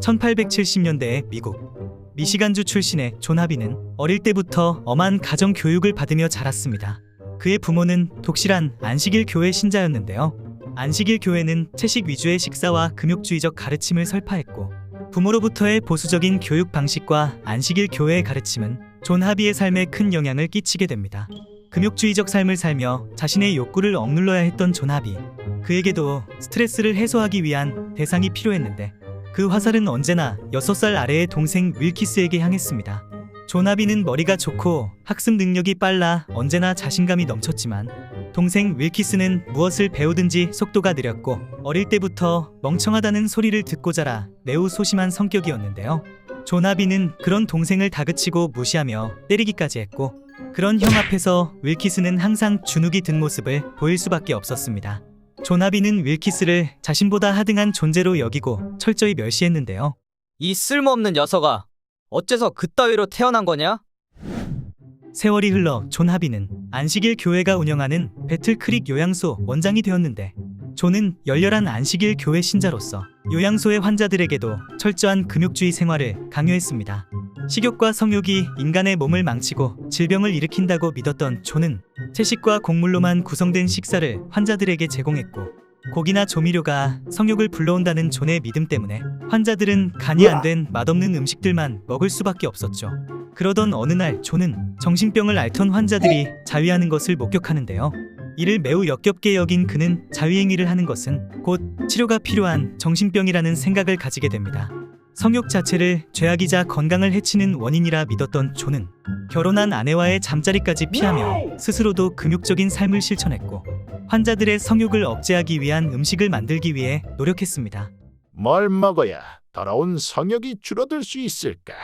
1870년대의 미국 미시간주 출신의 존 하비는 어릴 때부터 엄한 가정 교육을 받으며 자랐습니다. 그의 부모는 독실한 안식일 교회 신자였는데요. 안식일 교회는 채식 위주의 식사와 금욕주의적 가르침을 설파했고 부모로부터의 보수적인 교육 방식과 안식일 교회의 가르침은 존 하비의 삶에 큰 영향을 끼치게 됩니다. 금욕주의적 삶을 살며 자신의 욕구를 억눌러야 했던 존 하비. 그에게도 스트레스를 해소하기 위한 대상이 필요했는데 그 화살은 언제나 6살 아래의 동생 윌키스에게 향했습니다. 조나비는 머리가 좋고 학습 능력이 빨라 언제나 자신감이 넘쳤지만 동생 윌키스는 무엇을 배우든지 속도가 느렸고 어릴 때부터 멍청하다는 소리를 듣고 자라 매우 소심한 성격이었는데요. 조나비는 그런 동생을 다그치고 무시하며 때리기까지 했고 그런 형 앞에서 윌키스는 항상 주눅이 든 모습을 보일 수밖에 없었습니다. 조나비는 윌키스를 자신보다 하등한 존재로 여기고 철저히 멸시했는데요. 이 쓸모없는 녀석아. 어째서 그따위로 태어난 거냐? 세월이 흘러 존 하비는 안식일 교회가 운영하는 배틀크릭 요양소 원장이 되었는데 존은 열렬한 안식일 교회 신자로서 요양소의 환자들에게도 철저한 금욕주의 생활을 강요했습니다. 식욕과 성욕이 인간의 몸을 망치고 질병을 일으킨다고 믿었던 존은 채식과 곡물로만 구성된 식사를 환자들에게 제공했고 고기나 조미료가 성욕을 불러온다는 존의 믿음 때문에 환자들은 간이 안 된 맛없는 음식들만 먹을 수밖에 없었죠. 그러던 어느 날 존은 정신병을 앓던 환자들이 자위하는 것을 목격하는데요. 이를 매우 역겹게 여긴 그는 자위행위를 하는 것은 곧 치료가 필요한 정신병이라는 생각을 가지게 됩니다. 성욕 자체를 죄악이자 건강을 해치는 원인이라 믿었던 존은 결혼한 아내와의 잠자리까지 피하며 스스로도 금욕적인 삶을 실천했고 환자들의 성욕을 억제하기 위한 음식을 만들기 위해 노력했습니다. 뭘 먹어야 더러운 성욕이 줄어들 수 있을까?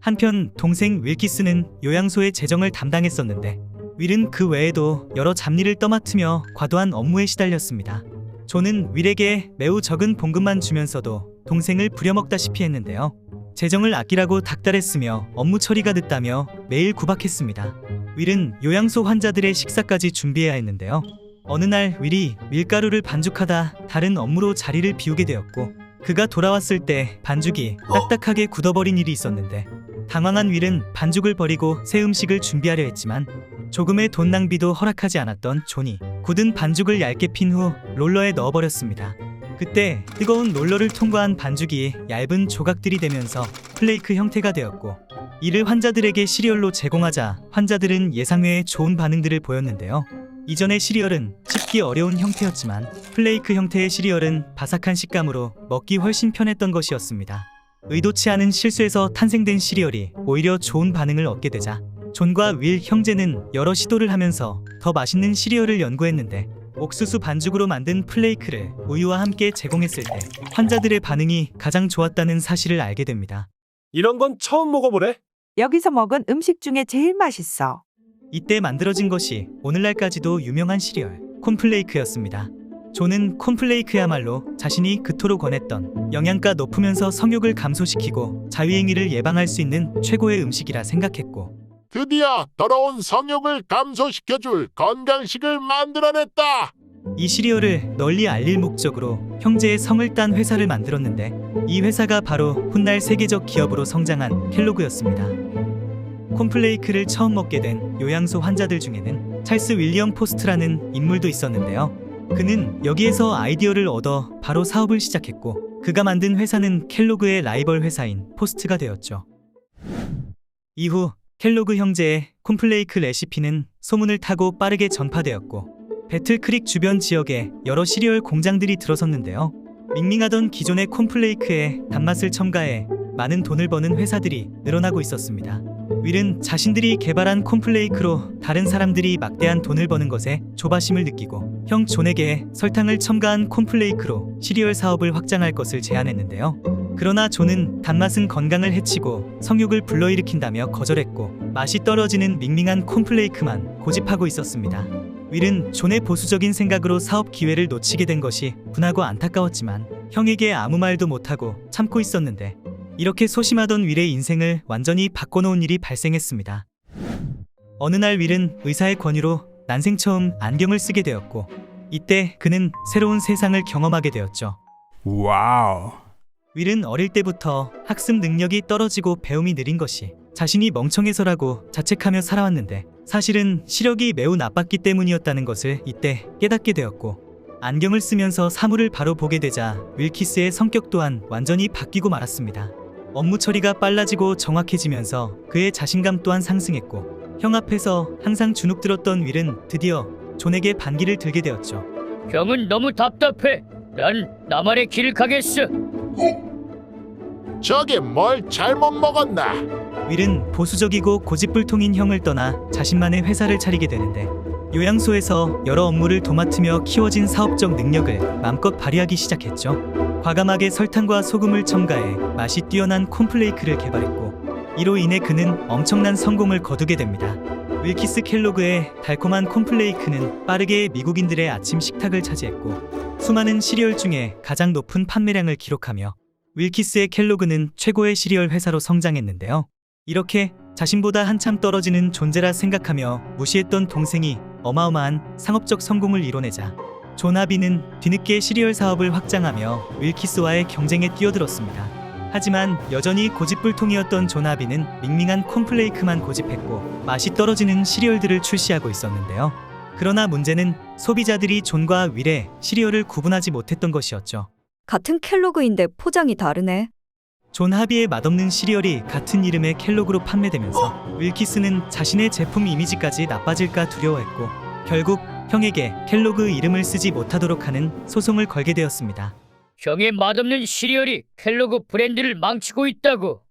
한편 동생 윌키스는 요양소의 재정을 담당했었는데 윌은 그 외에도 여러 잡일을 떠맡으며 과도한 업무에 시달렸습니다. 존은 윌에게 매우 적은 봉급만 주면서도 동생을 부려먹다시피 했는데요. 재정을 아끼라고 닥달했으며 업무 처리가 늦다며 매일 구박했습니다. 윌은 요양소 환자들의 식사까지 준비해야 했는데요. 어느 날 윌이 밀가루를 반죽하다 다른 업무로 자리를 비우게 되었고 그가 돌아왔을 때 반죽이 딱딱하게 굳어버린 일이 있었는데 당황한 윌은 반죽을 버리고 새 음식을 준비하려 했지만 조금의 돈 낭비도 허락하지 않았던 존이 굳은 반죽을 얇게 핀 후 롤러에 넣어버렸습니다. 그때 뜨거운 롤러를 통과한 반죽이 얇은 조각들이 되면서 플레이크 형태가 되었고 이를 환자들에게 시리얼로 제공하자 환자들은 예상외의 좋은 반응들을 보였는데요. 이전의 시리얼은 씹기 어려운 형태였지만 플레이크 형태의 시리얼은 바삭한 식감으로 먹기 훨씬 편했던 것이었습니다. 의도치 않은 실수에서 탄생된 시리얼이 오히려 좋은 반응을 얻게 되자 존과 윌 형제는 여러 시도를 하면서 더 맛있는 시리얼을 연구했는데 옥수수 반죽으로 만든 플레이크를 우유와 함께 제공했을 때 환자들의 반응이 가장 좋았다는 사실을 알게 됩니다. 이런 건 처음 먹어보래. 여기서 먹은 음식 중에 제일 맛있어. 이때 만들어진 것이 오늘날까지도 유명한 시리얼 콘플레이크였습니다. 존은 콘플레이크야말로 자신이 그토록 권했던 영양가 높으면서 성욕을 감소시키고 자위행위를 예방할 수 있는 최고의 음식이라 생각했고 드디어 더러운 성욕을 감소시켜줄 건강식을 만들어냈다. 이 시리얼을 널리 알릴 목적으로 형제의 성을 딴 회사를 만들었는데 이 회사가 바로 훗날 세계적 기업으로 성장한 켈로그였습니다. 콘플레이크를 처음 먹게 된 요양소 환자들 중에는 찰스 윌리엄 포스트라는 인물도 있었는데요. 그는 여기에서 아이디어를 얻어 바로 사업을 시작했고 그가 만든 회사는 켈로그의 라이벌 회사인 포스트가 되었죠. 이후 켈로그 형제의 콘플레이크 레시피는 소문을 타고 빠르게 전파되었고 배틀크릭 주변 지역에 여러 시리얼 공장들이 들어섰는데요. 밍밍하던 기존의 콘플레이크에 단맛을 첨가해 많은 돈을 버는 회사들이 늘어나고 있었습니다. 윌은 자신들이 개발한 콘플레이크로 다른 사람들이 막대한 돈을 버는 것에 조바심을 느끼고 형 존에게 설탕을 첨가한 콘플레이크로 시리얼 사업을 확장할 것을 제안했는데요. 그러나 존은 단맛은 건강을 해치고 성욕을 불러일으킨다며 거절했고 맛이 떨어지는 밍밍한 콘플레이크만 고집하고 있었습니다. 윌은 존의 보수적인 생각으로 사업 기회를 놓치게 된 것이 분하고 안타까웠지만 형에게 아무 말도 못하고 참고 있었는데 이렇게 소심하던 윌의 인생을 완전히 바꿔놓은 일이 발생했습니다. 어느 날 윌은 의사의 권유로 난생 처음 안경을 쓰게 되었고 이때 그는 새로운 세상을 경험하게 되었죠. 와우. 윌은 어릴 때부터 학습 능력이 떨어지고 배움이 느린 것이 자신이 멍청해서라고 자책하며 살아왔는데 사실은 시력이 매우 나빴기 때문이었다는 것을 이때 깨닫게 되었고 안경을 쓰면서 사물을 바로 보게 되자 윌키스의 성격 또한 완전히 바뀌고 말았습니다. 업무 처리가 빨라지고 정확해지면서 그의 자신감 또한 상승했고 형 앞에서 항상 주눅 들었던 윌은 드디어 존에게 반기를 들게 되었죠. 형은 너무 답답해. 난 나만의 길을 가겠어. 저게 뭘 잘못 먹었나? 윌은 보수적이고 고집불통인 형을 떠나 자신만의 회사를 차리게 되는데 요양소에서 여러 업무를 도맡으며 키워진 사업적 능력을 마음껏 발휘하기 시작했죠. 과감하게 설탕과 소금을 첨가해 맛이 뛰어난 콘플레이크를 개발했고 이로 인해 그는 엄청난 성공을 거두게 됩니다. 윌키스 켈로그의 달콤한 콘플레이크는 빠르게 미국인들의 아침 식탁을 차지했고 수많은 시리얼 중에 가장 높은 판매량을 기록하며 윌키스의 켈로그는 최고의 시리얼 회사로 성장했는데요. 이렇게 자신보다 한참 떨어지는 존재라 생각하며 무시했던 동생이 어마어마한 상업적 성공을 이뤄내자 존 하비는 뒤늦게 시리얼 사업을 확장하며 윌키스와의 경쟁에 뛰어들었습니다. 하지만 여전히 고집불통이었던 존 하비는 밍밍한 콘플레이크만 고집했고 맛이 떨어지는 시리얼들을 출시하고 있었는데요. 그러나 문제는 소비자들이 존과 윌의 시리얼을 구분하지 못했던 것이었죠. 같은 켈로그인데 포장이 다르네. 존 하비의 맛없는 시리얼이 같은 이름의 켈로그로 판매되면서 윌키스는 자신의 제품 이미지까지 나빠질까 두려워했고 결국 형에게 켈로그 이름을 쓰지 못하도록 하는 소송을 걸게 되었습니다. 형의 맛없는 시리얼이 켈로그 브랜드를 망치고 있다고.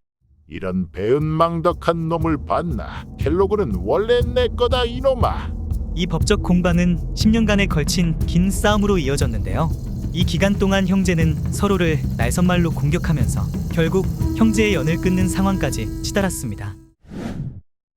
이런 배은망덕한 놈을 봤나? 켈로그는 원래 내 거다 이놈아. 이 법적 공방은 10년간에 걸친 긴 싸움으로 이어졌는데요. 이 기간 동안 형제는 서로를 날선말로 공격하면서 결국 형제의 연을 끊는 상황까지 치달았습니다.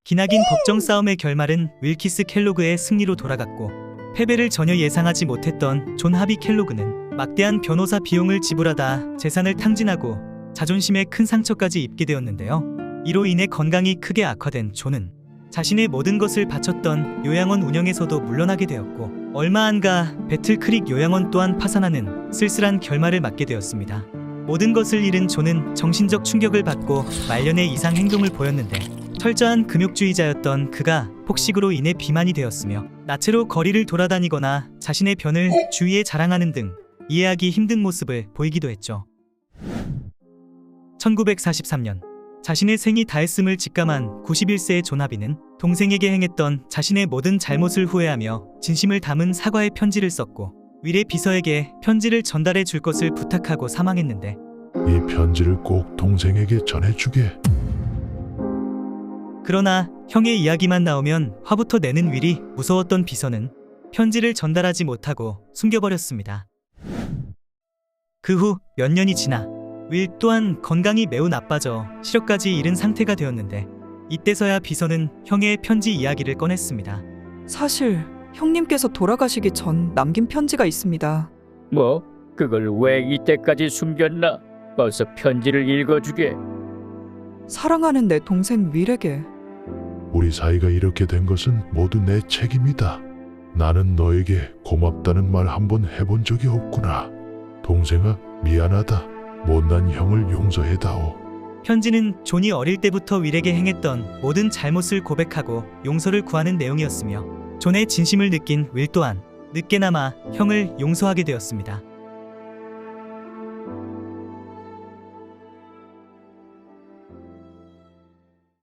기나긴 법정 싸움의 결말은 윌키스 켈로그의 승리로 돌아갔고 패배를 전혀 예상하지 못했던 존 하비 켈로그는 막대한 변호사 비용을 지불하다 재산을 탕진하고 자존심에 큰 상처까지 입게 되었는데요. 이로 인해 건강이 크게 악화된 존은 자신의 모든 것을 바쳤던 요양원 운영에서도 물러나게 되었고 얼마 안가 배틀크릭 요양원 또한 파산하는 쓸쓸한 결말을 맞게 되었습니다. 모든 것을 잃은 존은 정신적 충격을 받고 말년의 이상 행동을 보였는데 철저한 금욕주의자였던 그가 폭식으로 인해 비만이 되었으며 나체로 거리를 돌아다니거나 자신의 변을 주위에 자랑하는 등 이해하기 힘든 모습을 보이기도 했죠. 1943년 자신의 생이 다했음을 직감한 91세의 조나비는 동생에게 행했던 자신의 모든 잘못을 후회하며 진심을 담은 사과의 편지를 썼고 윌의 비서에게 편지를 전달해 줄 것을 부탁하고 사망했는데 이 편지를 꼭 동생에게 전해주게. 그러나 형의 이야기만 나오면 화부터 내는 윌이 무서웠던 비서는 편지를 전달하지 못하고 숨겨버렸습니다. 그 후 몇 년이 지나 윌 또한 건강이 매우 나빠져 시력까지 잃은 상태가 되었는데 이때서야 비서는 형의 편지 이야기를 꺼냈습니다. 사실 형님께서 돌아가시기 전 남긴 편지가 있습니다. 뭐? 그걸 왜 이때까지 숨겼나? 어서 편지를 읽어주게. 사랑하는 내 동생 윌에게 우리 사이가 이렇게 된 것은 모두 내 책임이다. 나는 너에게 고맙다는 말 한 번 해본 적이 없구나. 동생아, 미안하다. 못난 형을 용서해다오. 편지는 존이 어릴 때부터 윌에게 행했던 모든 잘못을 고백하고 용서를 구하는 내용이었으며 존의 진심을 느낀 윌 또한 늦게나마 형을 용서하게 되었습니다.